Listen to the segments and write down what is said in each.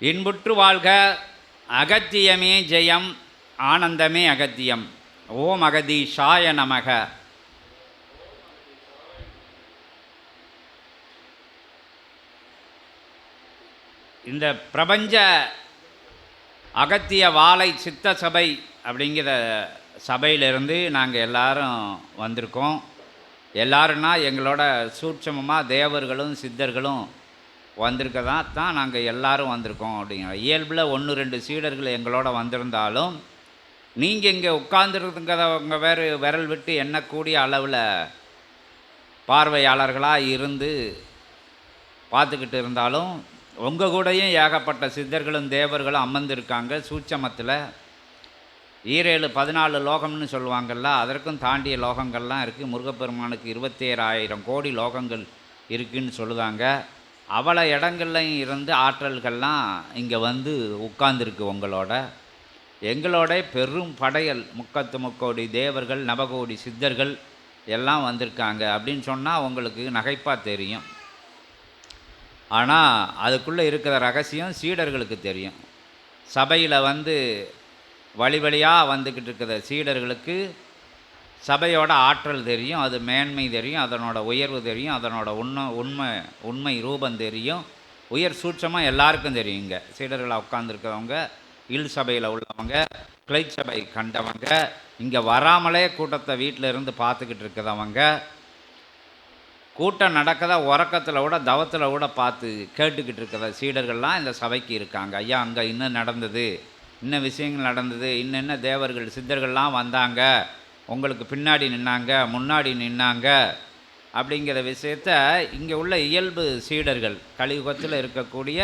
இன்புற்று வாழ்க அகத்தியமே ஜெயம் ஆனந்தமே அகத்தியம். ஓம் அகதீஷாய நமக. இந்த பிரபஞ்ச அகத்திய வாழை சித்த சபை அப்படிங்கிற சபையிலிருந்து நாங்கள் எல்லாரும் வந்திருக்கோம். எல்லாருன்னா எங்களோட சூட்சமமாக தேவர்களும் சித்தர்களும் வந்திருக்கதா? தான் நாங்கள் எல்லாரும் வந்திருக்கோம் அப்படிங்கிற. இயல்பில் ஒன்று ரெண்டு சீடர்கள் எங்களோட வந்திருந்தாலும் நீங்கள் இங்கே உட்கார்ந்துருக்கிறவங்க வேறு விரல் விட்டு எண்ணக்கூடிய அளவில் பார்வையாளர்களாக இருந்து பார்த்துக்கிட்டு இருந்தாலும் உங்கள் கூடயும் ஏகப்பட்ட சித்தர்களும் தேவர்களும் அமர்ந்திருக்காங்க. சூட்சமத்தில் ஈரேழு பதினாலு லோகம்னு சொல்லுவாங்கள்ல அதற்கும் தாண்டிய லோகங்கள்லாம் இருக்குது முருகப்பெருமானுக்கு இருபத்தேழாயிரம் கோடி லோகங்கள் இருக்குதுன்னு சொல்லுதாங்க. அவ்வளோ இடங்கள்லையும் இருந்து ஆற்றல்கள்லாம் இங்கே வந்து உட்கார்ந்துருக்கு உங்களோட. எங்களோட பெரும் படையல் முக்கத்து முக்கோடி தேவர்கள் நவகோடி சித்தர்கள் எல்லாம் வந்திருக்காங்க. அப்படின்னு சொன்னால் உங்களுக்கு நகைப்பாக தெரியும். ஆனால் அதுக்குள்ளே இருக்கிற ரகசியம் சீடர்களுக்கு தெரியும். சபையில் வந்து வழி வழியாக வந்துக்கிட்டு இருக்கிற சீடர்களுக்கு சபையோட ஆற்றல் தெரியும் அது மேன்மை தெரியும் அதனோட உயர்வு தெரியும் அதனோட உண்மை உண்மை உண்மை ரூபம் தெரியும். உயர் சூட்சமாக எல்லாருக்கும் தெரியும் இங்கே. சீடர்களாக உட்காந்துருக்கிறவங்க இல் சபையில் உள்ளவங்க கிளை சபை கண்டவங்க இங்கே வராமலே கூட்டத்தை வீட்டில் இருந்து பார்த்துக்கிட்டு இருக்கிறவங்க கூட்டம் நடக்கதா உறக்கத்தில் கூட தவத்தில் கூட பார்த்து கேட்டுக்கிட்டு இருக்கிற சீடர்கள்லாம் இந்த சபைக்கு இருக்காங்க. ஐயா அங்கே இன்னும் நடந்தது இன்னும் விஷயங்கள் நடந்தது இன்னென்ன தேவர்கள் சித்தர்கள்லாம் வந்தாங்க உங்களுக்கு பின்னாடி நின்னாங்க முன்னாடி நின்னாங்க அப்படிங்கிற விஷயத்த இங்கே உள்ள இயல்பு சீடர்கள் கலியுகத்தில் இருக்கக்கூடிய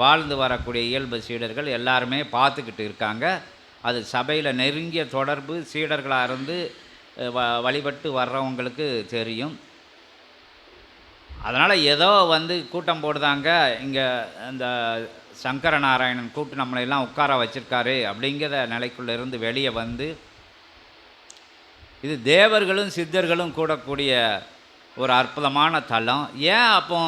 வாழ்ந்து வரக்கூடிய இயல்பு சீடர்கள் எல்லாருமே பார்த்துக்கிட்டு இருக்காங்க. அது சபையில் நெருங்கிய தொடர்பு சீடர்களாக இருந்து வ வழிபட்டு வர்றவங்களுக்கு தெரியும். அதனால் ஏதோ வந்து கூட்டம் போடுதாங்க இங்கே இந்த சங்கர நாராயணன் கூட்டு நம்மளையெல்லாம் உட்கார வச்சுருக்காரு அப்படிங்கிற நிலைக்குள்ளேருந்து வெளியே வந்து இது தேவர்களும் சித்தர்களும் கூடக்கூடிய ஒரு அற்புதமான தலம் ஏன் அப்போ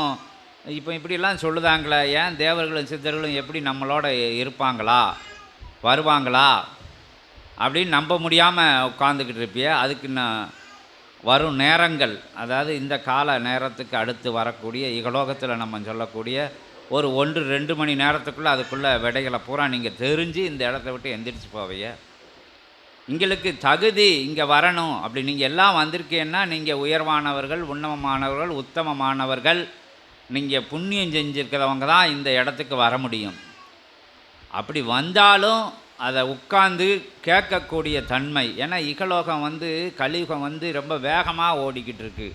இப்போ இப்படிலாம் சொல்லுதாங்களே ஏன் தேவர்களும் சித்தர்களும் எப்படி நம்மளோட இருப்பாங்களா வருவாங்களா அப்படின்னு நம்ப முடியாமல் உட்காந்துக்கிட்டு இருப்பிய அதுக்கு நான் வரும் நேரங்கள். அதாவது இந்த கால நேரத்துக்கு அடுத்து வரக்கூடிய இகலோகத்தில் நம்ம சொல்லக்கூடிய ஒரு ஒன்று ரெண்டு மணி நேரத்துக்குள்ளே அதுக்குள்ளே விடைகளை பூரா நீங்கள் தெரிஞ்சு இந்த இடத்த விட்டு எந்திரிச்சு போவீங்க. எங்களுக்கு தகுதி இங்கே வரணும். அப்படி நீங்கள் எல்லாம் வந்திருக்கீங்கன்னா நீங்கள் உயர்வானவர்கள் உன்னமமானவர்கள் உத்தமமானவர்கள் நீங்கள் புண்ணியம் செஞ்சுருக்கிறவங்க தான் இந்த இடத்துக்கு வர முடியும். அப்படி வந்தாலும் அதை உட்கார்ந்து கேட்கக்கூடிய தன்மை. ஏன்னா இகலோகம் வந்து கலியுகம் வந்து ரொம்ப வேகமாக ஓடிக்கிட்டு இருக்கு.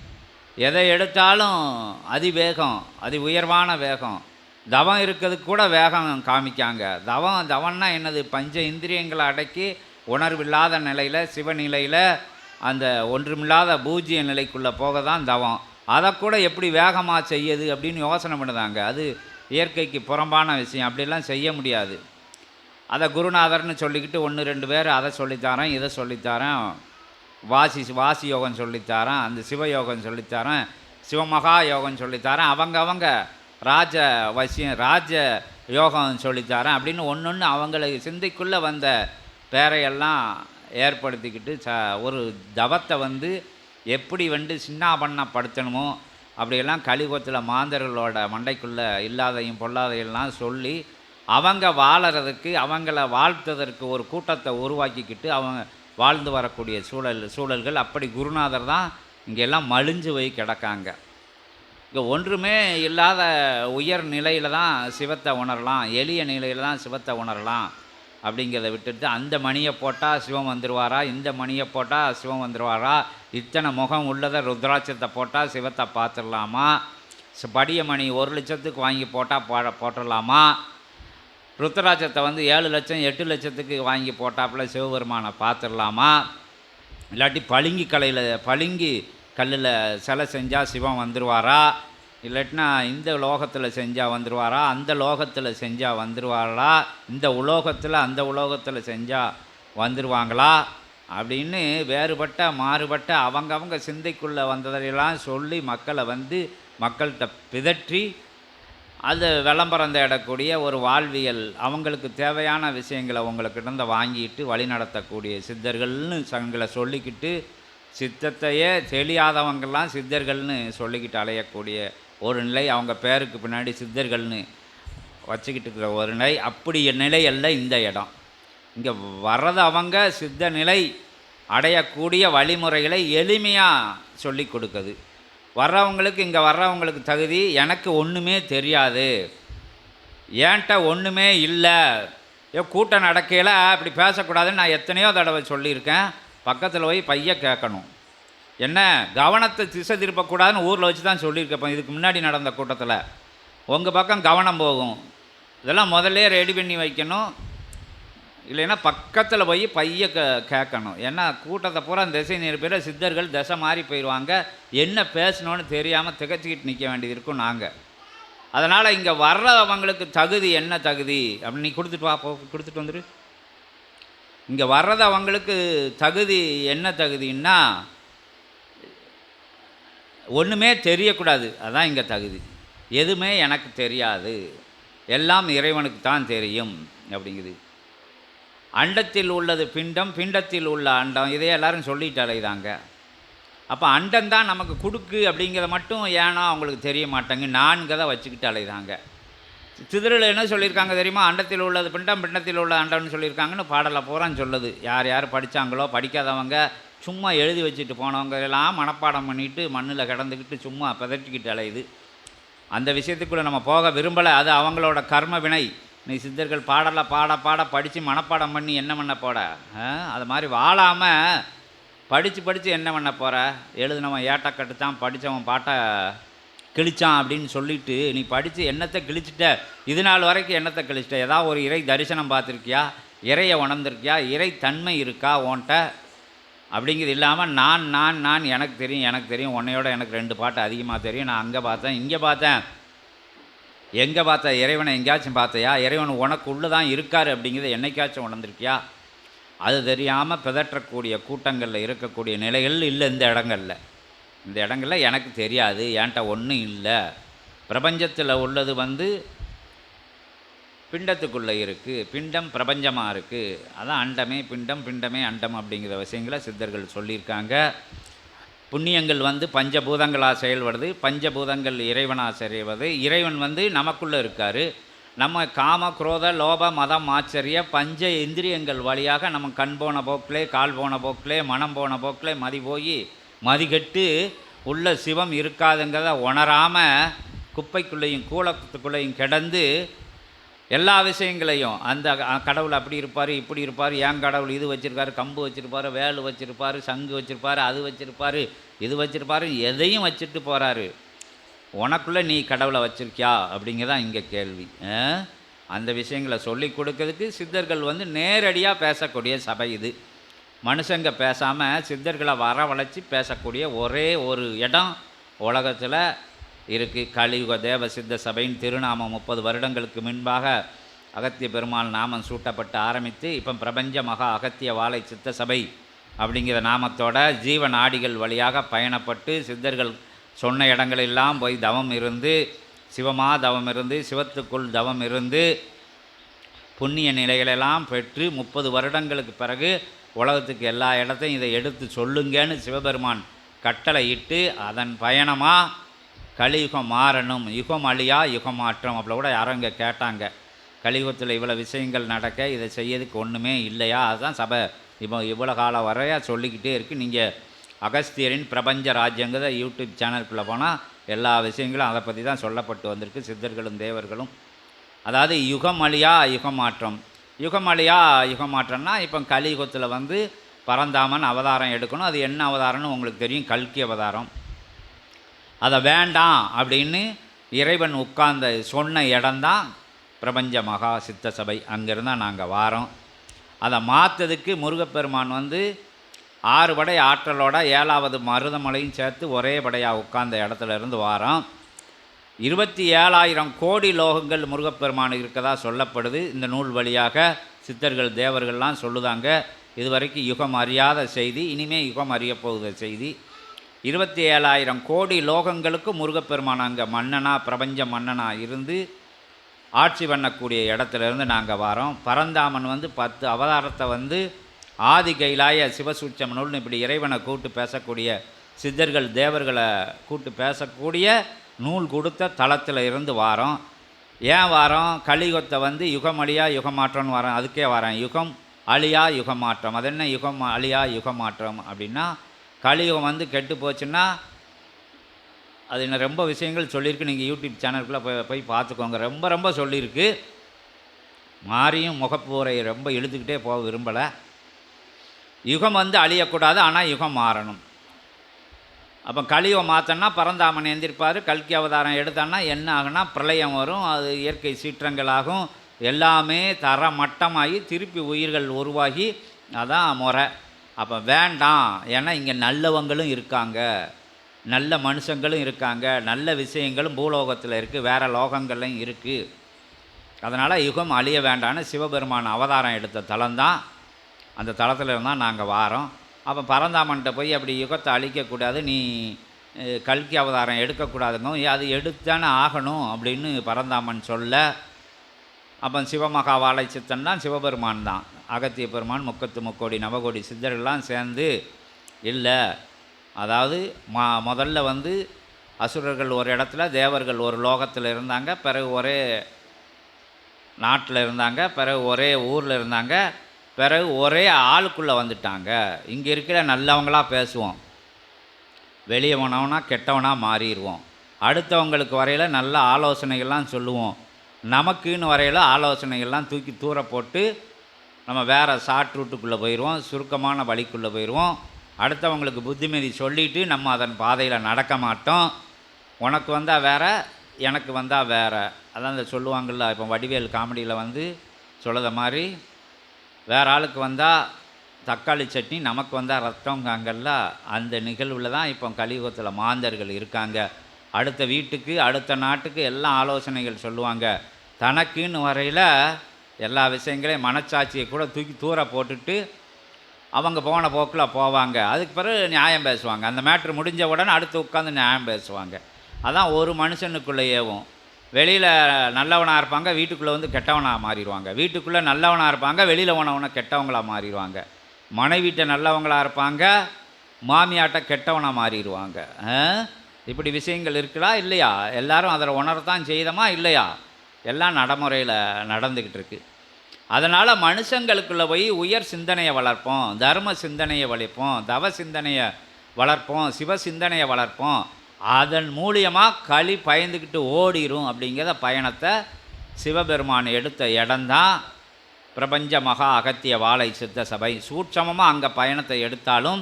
எதை எடுத்தாலும் அதிவேகம் அதி உயர்வான வேகம். தவம் இருக்கிறதுக்கு கூட வேகம் காமிக்காங்க. தவம் தவம்னா என்னது? பஞ்ச இந்திரியங்களை அடக்கி உணர்வில்லாத நிலையில் சிவநிலையில் அந்த ஒன்றுமில்லாத பூஜ்ய நிலைக்குள்ளே போக தான் தவம். அதை கூட எப்படி வேகமாக செய்யுது அப்படின்னு யோசனை பண்ணுதாங்க. அது இயற்கைக்கு புறம்பான விஷயம். அப்படிலாம் செய்ய முடியாது. அதை குருநாதர்னு சொல்லிக்கிட்டு ஒன்று ரெண்டு பேர் அதை சொல்லித்தாரேன் இதை சொல்லித்தாரேன் வாசி வாசி யோகம் சொல்லித்தாரேன் அந்த சிவயோகம் சொல்லித்தாரேன் சிவமகா யோகம் சொல்லித்தாரேன் அவங்க அவங்க ராஜ வசியம் ராஜ யோகம் சொல்லித்தாரேன் அப்படின்னு ஒன்று ஒன்று அவங்களுக்கு சிந்தைக்குள்ளே வந்த பேரையெல்லாம் ஏற்படுத்திக்கிட்டு ச ஒரு தவத்தை வந்து எப்படி வந்து சின்னாபண்ணப்படுத்தணுமோ அப்படியெல்லாம் கலிபத்தில் மாந்தர்களோட மண்டைக்குள்ளே இல்லாதையும் பொல்லாதையெல்லாம் சொல்லி அவங்க வாழறதுக்கு அவங்கள வாழ்த்ததற்கு ஒரு கூட்டத்தை உருவாக்கிக்கிட்டு அவங்க வாழ்ந்து வரக்கூடிய சூழல் சூழல்கள். அப்படி குருநாதர் தான் இங்கெல்லாம் மலிஞ்சு போய் கிடக்காங்க. இங்கே ஒன்றுமே இல்லாத உயர் நிலையில் தான் சிவத்தை உணரலாம் எளிய நிலையில் தான் சிவத்தை உணரலாம். அப்படிங்கிறத விட்டுட்டு அந்த மணியை போட்டால் சிவம் வந்துடுவாரா இந்த மணியை போட்டால் சிவம் வந்துடுவாரா இத்தனை முகம் உள்ளதை ருத்ராட்சத்தை போட்டால் சிவத்தை பார்த்துடலாமா? படிய மணி ஒரு லட்சத்துக்கு வாங்கி போட்டால் போட போட்டுடலாமா? ருத்ராட்சத்தை வந்து ஏழு லட்சம் எட்டு லட்சத்துக்கு வாங்கி போட்டாப்புல சிவபெருமானை பார்த்துடலாமா? இல்லாட்டி பளிங்கி கலையில் பளிங்கி கல்லில் சிலை செஞ்சால் சிவம் வந்துடுவாரா இல்லாட்டினா இந்த லோகத்தில் செஞ்சால் வந்துடுவாரா அந்த லோகத்தில் செஞ்சால் வந்துடுவாரா இந்த உலோகத்தில் அந்த உலோகத்தில் செஞ்சால் வந்துடுவாங்களா அப்படின்னு வேறுபட்ட மாறுபட்ட அவங்கவங்க சிந்தைக்குள்ளே வந்ததையெல்லாம் சொல்லி மக்களை வந்து மக்கள்கிட்ட பிதற்றி அது விளம்பரம் தேடக்கூடிய ஒரு வாழ்வியல் அவங்களுக்கு தேவையான விஷயங்களை உங்கள்கிட்ட வாங்கிட்டு வழி நடத்தக்கூடிய சித்தர்கள்னு சங்களை சொல்லிக்கிட்டு சித்தத்தையே தெரியாதவங்கெல்லாம் சித்தர்கள்னு சொல்லிக்கிட்டு அலையக்கூடிய ஒரு நிலை அவங்க பேருக்கு பின்னாடி சித்தர்கள்னு வச்சுக்கிட்டு இருக்கிற ஒரு நிலை அப்படி நிலை அல்ல இந்த இடம். இங்கே வர்றது அவங்க சித்த நிலை அடையக்கூடிய வழிமுறைகளை எளிமையாக சொல்லி கொடுக்குது. வர்றவங்களுக்கு இங்கே வர்றவங்களுக்கு தகுதி எனக்கு ஒன்றுமே தெரியாது. ஏன்ட்ட ஒன்றுமே இல்லை. ஏ கூட்டம் நடக்கையில் அப்படி பேசக்கூடாதுன்னு நான் எத்தனையோ தடவை சொல்லியிருக்கேன். பக்கத்தில் போய் பைய கேட்கணும். என்ன கவனத்தை திசை திருப்பக்கூடாதுன்னு ஊரில் வச்சு தான் சொல்லியிருக்கேன் இதுக்கு முன்னாடி நடந்த கூட்டத்தில். உங்கள் பக்கம் கவனம் போகும். இதெல்லாம் முதல்ல ரெடி பண்ணி வைக்கணும். இல்லைன்னா பக்கத்தில் போய் பைய க கேட்கணும். ஏன்னா கூட்டத்தை பூரா திசை நிரப்பிட சித்தர்கள் திசை மாறி போயிடுவாங்க என்ன பேசணும்னு தெரியாமல் திகச்சிக்கிட்டு நிற்க வேண்டியது இருக்கும் நாங்கள் அதனால் இங்கே வர்றவங்களுக்கு தகுதி என்ன தகுதி? அப்படின்னு நீ கொடுத்துட்டு வா போ கொடுத்துட்டு வந்துடு இங்கே வர்றது அவங்களுக்கு தகுதி என்ன தகுதின்னா ஒன்றுமே தெரியக்கூடாது. அதான் இங்கே தகுதி. எதுவுமே எனக்கு தெரியாது. எல்லாம் இறைவனுக்கு தான் தெரியும் அப்படிங்குது. அண்டத்தில் உள்ளது பிண்டம் பிண்டத்தில் உள்ள அண்டம். இதையே எல்லாரும் சொல்லிட்டு அலைதாங்க அப்போ அண்டம் தான் நமக்கு கொடுக்கு அப்படிங்கிறத மட்டும் ஏன்னா அவங்களுக்கு தெரிய மாட்டாங்க நான்கதை வச்சுக்கிட்டு அலைதாங்க சிதறில் என்ன சொல்லியிருக்காங்க தெரியுமா? அண்டத்தில் உள்ளது பிண்டம் பிண்டத்தில் உள்ள அண்டம்னு சொல்லியிருக்காங்கன்னு பாடலை பூரான்னு சொல்லுது. யார் யார் படித்தாங்களோ படிக்காதவங்க சும்மா எழுதி வச்சுட்டு போனவங்க எல்லாம் மனப்பாடம் பண்ணிட்டு மண்ணில் கிடந்துக்கிட்டு சும்மா பிதட்டிக்கிட்டு அலையுது. அந்த விஷயத்துக்குள்ளே நம்ம போக விரும்பலை. அது அவங்களோட கர்ம வினை. நீ சித்தர்கள் பாடலை பாட பாட படித்து மனப்பாடம் பண்ணி என்ன பண்ண போட அது மாதிரி வாழாமல் படித்து படித்து என்ன பண்ண போகிற எழுதினவன் ஏட்டை கட்டுத்தான் படித்தவன் பாட்டை கிழிச்சான் அப்படின்னு சொல்லிட்டு நீ படித்து என்னத்தை கிழிச்சிட்ட? இது நாள் வரைக்கும் என்னத்தை கிழிச்சிட்ட? ஏதாவது ஒரு இறை தரிசனம் பார்த்துருக்கியா? இறையை உணர்ந்திருக்கியா? இறை தன்மை இருக்கா உன்கிட்ட? அப்படிங்கிறது இல்லாமல் நான் நான் நான் எனக்கு தெரியும் எனக்கு தெரியும் உன்னையோட எனக்கு ரெண்டு பாட்டு அதிகமாக தெரியும். நான் அங்கே பார்த்தேன் இங்கே பார்த்தேன். எங்கே பார்த்த இறைவனை எங்கேயாச்சும் பார்த்தையா? இறைவன் உனக்கு உள்ளே தான் இருக்கார் அப்படிங்கிறத என்னைக்காச்சும் உணர்ந்திருக்கியா? அது தெரியாமல் பிதற்றக்கூடிய கூட்டங்களில் இருக்கக்கூடிய நிலைகள் இல்லை இந்த இடங்கள்ல. இந்த இடங்கள்ல எனக்கு தெரியாது என்கிட்ட ஒன்றும் இல்லை. பிரபஞ்சத்தில் உள்ளது வந்து பிண்டத்துக்குள்ளே இருக்குது பிண்டம் பிரபஞ்சமாக இருக்குது அதான் அண்டமே பிண்டம் பிண்டமே அண்டம் அப்படிங்கிற விஷயங்களை சித்தர்கள் சொல்லியிருக்காங்க. புண்ணியங்கள் வந்து பஞ்சபூதங்களாக செயல்படுது பஞ்சபூதங்கள் இறைவனாக செயல்படுது. இறைவன் வந்து நமக்குள்ளே இருக்கார். நம்ம காம குரோத லோப மதம் ஆச்சரிய பஞ்ச இந்திரியங்கள் வழியாக நம்ம கண் போன போக்கிலே கால் போன போக்கிலே மனம் போன போக்கிலே மதி போய் மதிகட்டு உள்ள சிவம் இருக்காதுங்கிறத உணராமல் குப்பைக்குள்ளேயும் கூலத்துக்குள்ளேயும் கிடந்து எல்லா விஷயங்களையும் அந்த கடவுள் அப்படி இருப்பார் இப்படி இருப்பார் ஏன் கடவுள் இது வச்சுருக்காரு கம்பு வச்சுருப்பாரு வேல் வச்சுருப்பாரு சங்கு வச்சுருப்பாரு அது வச்சுருப்பாரு இது வச்சுருப்பாரு எதையும் வச்சுட்டு போகிறாரு உனக்குள்ளே நீ கடவுளை வச்சுருக்கியா? அப்படிங்கிறதான் இங்கே கேள்வி. அந்த விஷயங்களை சொல்லி கொடுக்கறதுக்கு சித்தர்கள் வந்து நேரடியாக பேசக்கூடிய சபை இது. மனுஷங்க பேசாமல் சித்தர்களை வரவழைச்சி பேசக்கூடிய ஒரே ஒரு இடம் உலகத்தில் இருக்குது கலியுக தேவ சித்த சபையின் திருநாமம் முப்பது வருடங்களுக்கு முன்பாக அகத்திய பெருமாள் நாமம் சூட்டப்பட்டு ஆரம்பித்து இப்போ பிரபஞ்ச மகா அகத்திய வாழை சித்த சபை அப்படிங்கிற நாமத்தோட ஜீவ நாடிகள் வழியாக பயணப்பட்டு சித்தர்கள் சொன்ன இடங்களெல்லாம் போய் தவம் இருந்து சிவமா தவம் இருந்து சிவத்துக்குள் தவம் இருந்து புண்ணிய நிலைகளெல்லாம் பெற்று முப்பது வருடங்களுக்கு பிறகு உலகத்துக்கு எல்லா இடத்தையும் இதை எடுத்து சொல்லுங்கன்னு சிவபெருமான் கட்டளையிட்டு அதன் பயணமாக கலியுகம் மாறணும் யுகம் அழியா யுகம் மாற்றம் அப்படி கூட யாரும் இங்கே கேட்டாங்க. கலியுகத்தில் இவ்வளோ விஷயங்கள் நடக்க இதை செய்யறதுக்கு ஒன்றுமே இல்லையா? அதுதான் சபை. இப்போ இவ்வளோ காலம் வரையா சொல்லிக்கிட்டே இருக்குது நீங்கள் அகஸ்தியரின் பிரபஞ்ச ராஜ்யங்கிற யூடியூப் சேனலுக்குள்ளே போனால் எல்லா விஷயங்களும் அதை பற்றி தான் சொல்லப்பட்டு வந்திருக்கு. சித்தர்களும் தேவர்களும். அதாவது யுகம் அழியா யுகம் மாற்றம். யுகம் அழியா இப்போ கலியுகத்தில் வந்து பரந்தாமன் அவதாரம் எடுக்கணும். அது என்ன அவதாரம்னு உங்களுக்கு தெரியும்? கல்கி அவதாரம். அதை வேண்டாம் அப்படின்னு இறைவன் உட்கார்ந்த சொன்ன இடம்தான் பிரபஞ்ச மகா சித்த சபை. அங்கேருந்து நாங்கள் வாரோம். அதை மாற்றதுக்கு முருகப்பெருமான் வந்து ஆறு படை ஆற்றலோட ஏழாவது மருதமலையும் சேர்த்து ஒரே படையாக உட்கார்ந்த இடத்துல இருந்து வாரோம். இருபத்தி ஏழாயிரம் கோடி லோகங்கள் முருகப்பெருமான் இருக்கதா சொல்லப்படுது. இந்த நூல் வழியாக சித்தர்கள் தேவர்கள்லாம் சொல்லுதாங்க இதுவரைக்கும் யுகம் அறியாத செய்தி இனிமே யுகம் அறிய செய்தி. இருபத்தி ஏழாயிரம் கோடி லோகங்களுக்கு முருகப்பெருமான் அங்கே மன்னனாக பிரபஞ்ச மன்னனாக இருந்து ஆட்சி பண்ணக்கூடிய இடத்துல இருந்து நாங்கள் வரோம். பரந்தாமன் வந்து பத்து அவதாரத்தை வந்து ஆதி கைலாய சிவசூட்சம் இப்படி இறைவனை கூட்டு பேசக்கூடிய சித்தர்கள் தேவர்களை கூட்டு பேசக்கூடிய நூல் கொடுத்த தளத்தில் இருந்து வாரோம். ஏன் வாரம்? கலியுகத்தை வந்து யுகம் அழியா யுகமாற்றம்னு வரேன் அதுக்கே வரேன். யுகம் அழியா யுகமாற்றம் அது என்ன? யுகம் அழியா யுகமாற்றம் அப்படின்னா கலியுகம் வந்து கெட்டு போச்சுன்னா அது என்ன ரொம்ப விஷயங்கள் சொல்லியிருக்கு. நீங்கள் யூடியூப் சேனலுக்குள்ளே போய் போய் பார்த்துக்கோங்க. ரொம்ப ரொம்ப சொல்லியிருக்கு. மாறியும் முகப்பூரை ரொம்ப இழுத்துக்கிட்டே போக விரும்பலை. யுகம் வந்து அழியக்கூடாது ஆனால் யுகம் மாறணும். அப்போ கலியுகம் மாற்றன்னா பரந்தாமன் எந்திருப்பார் கல்கி அவதாரம் எடுத்தான்னா என்ன ஆகுனா பிரளயம் வரும் அது இயற்கை சீற்றங்களாகும் எல்லாமே தர மட்டமாகி திருப்பி உயிர்கள் உருவாகி அதான் முறை. அப்போ வேண்டாம். ஏன்னா இங்கே நல்லவங்களும் இருக்காங்க. நல்ல மனுஷங்களும் இருக்காங்க. நல்ல விஷயங்களும் பூலோகத்தில் இருக்குது வேறு லோகங்கள்லையும் இருக்குது அதனால் யுகம் அழிய வேண்டான்னு சிவபெருமான் அவதாரம் எடுத்த தலம்தான். அந்த தளத்தில் இருந்தால் நாங்கள் வாரோம். அப்போ பரந்தாமன்கிட்ட போய் அப்படி யுகத்தை அழிக்கக்கூடாது. நீ கல்கி அவதாரம் எடுக்கக்கூடாதுங்க. ஏ, அது எடுத்தானே ஆகணும் அப்படின்னு பரந்தாமன் சொல்ல. அப்போ சிவமகாவாலை சித்தன் தான் சிவபெருமான் தான். அகத்திய பெருமான் முக்கத்து முக்கோடி நவகோடி சித்தர்கள்லாம் சேர்ந்து இல்லை. அதாவது மா முதல்ல வந்து அசுரர்கள் ஒரு இடத்துல தேவர்கள் ஒரு லோகத்தில் இருந்தாங்க பிறகு ஒரே நாட்டில் இருந்தாங்க பிறகு ஒரே ஊரில் இருந்தாங்க பிறகு ஒரே ஆளுக்குள்ளே வந்துட்டாங்க. இங்கே இருக்கிற நல்லவங்களாக பேசுவோம். வெளியே போனவனா கெட்டவனாக மாறிடுவோம். அடுத்தவங்களுக்கு வரையில் நல்ல ஆலோசனைகள்லாம் சொல்லுவோம். நமக்குன்னு வரையில் ஆலோசனைகள்லாம் தூக்கி தூர போட்டு நம்ம வேறு ஷார்ட் ரூட்டுக்குள்ளே போயிடுவோம் சுருக்கமான வழிக்குள்ளே போயிடுவோம் அடுத்தவங்களுக்கு புத்திமதி சொல்லிவிட்டு நம்ம அதன் பாதையில் நடக்க மாட்டோம். உனக்கு வந்தால் வேற எனக்கு வந்தால் வேறு. அதான் இந்த சொல்லுவாங்கள்ல இப்போ வடிவேல் காமெடியில் வந்து சொல்லுத மாதிரி வேற ஆளுக்கு வந்தால் தக்காளி சட்னி நமக்கு வந்தால் ரத்தங்காங்கல்ல அந்த நிகழ்வில் தான் இப்போ கலியுகத்தில் மாந்தர்கள் இருக்காங்க. அடுத்த வீட்டுக்கு அடுத்த நாட்டுக்கு எல்லாம் ஆலோசனைகள் சொல்லுவாங்க. தனக்குன்னு வரையில் எல்லா விஷயங்களையும் மனச்சாட்சியை கூட தூக்கி தூர போட்டுட்டு அவங்க போன போக்கில் போவாங்க. அதுக்கு பிறகு நியாயம் பேசுவாங்க. அந்த மேட்ரு முடிஞ்ச உடனே அடுத்து உட்காந்து நியாயம் பேசுவாங்க. அதான் ஒரு மனுஷனுக்குள்ளேயேவும். வெளியில் நல்லவனாக இருப்பாங்க வீட்டுக்குள்ளே வந்து கெட்டவனாக மாறிடுவாங்க. வீட்டுக்குள்ளே நல்லவனாக இருப்பாங்க வெளியில் போனவனை கெட்டவங்களாக மாறிடுவாங்க. மனைவிட்ட நல்லவங்களாக இருப்பாங்க மாமியாட்ட கெட்டவனாக மாறிடுவாங்க. இப்படி விஷயங்கள் இருக்குதா? இல்லையா? எல்லாரும் அதில் உணரத்தான் செய்தமா? இல்லையா? எல்லாம் நடைமுறையில் நடந்துக்கிட்டு இருக்கு அதனால் மனுஷங்களுக்குள்ளே போய் உயர் சிந்தனையை வளர்ப்போம் தர்ம சிந்தனையை வளர்ப்போம் தவ சிந்தனையை வளர்ப்போம் சிவ சிந்தனையை வளர்ப்போம். அதன் மூலியமாக களி பயந்துக்கிட்டு ஓடிரும் அப்படிங்கிற பயணத்தை சிவபெருமான் எடுத்த இடம்தான். பிரபஞ்ச மகா அகத்திய வாழை சித்த சபை. சூட்சமமாக அங்கே பயணத்தை எடுத்தாலும்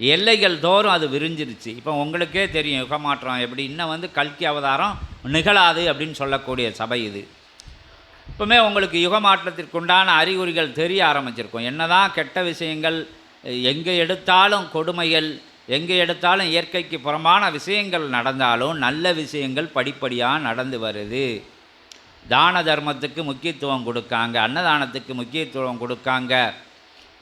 எல்லைகள் தோறும் அது விரிஞ்சிருச்சு. இப்போ உங்களுக்கே தெரியும் யுகமாற்றம் எப்படி? இன்னும் வந்து கல்கி அவதாரம் நிகழாது அப்படின்னு சொல்லக்கூடிய சபை இது. இப்போமே உங்களுக்கு யுகமாற்றத்திற்குண்டான அறிகுறிகள் தெரிய ஆரம்பிச்சிருக்கும். என்னதான் கெட்ட விஷயங்கள் எங்கே எடுத்தாலும் கொடுமைகள் எங்கே எடுத்தாலும் இயற்கைக்கு புறம்பான விஷயங்கள் நடந்தாலும் நல்ல விஷயங்கள் படிப்படியாக நடந்து வருது. தான தர்மத்துக்கு முக்கியத்துவம் கொடுக்காங்க அன்னதானத்துக்கு முக்கியத்துவம் கொடுக்காங்க.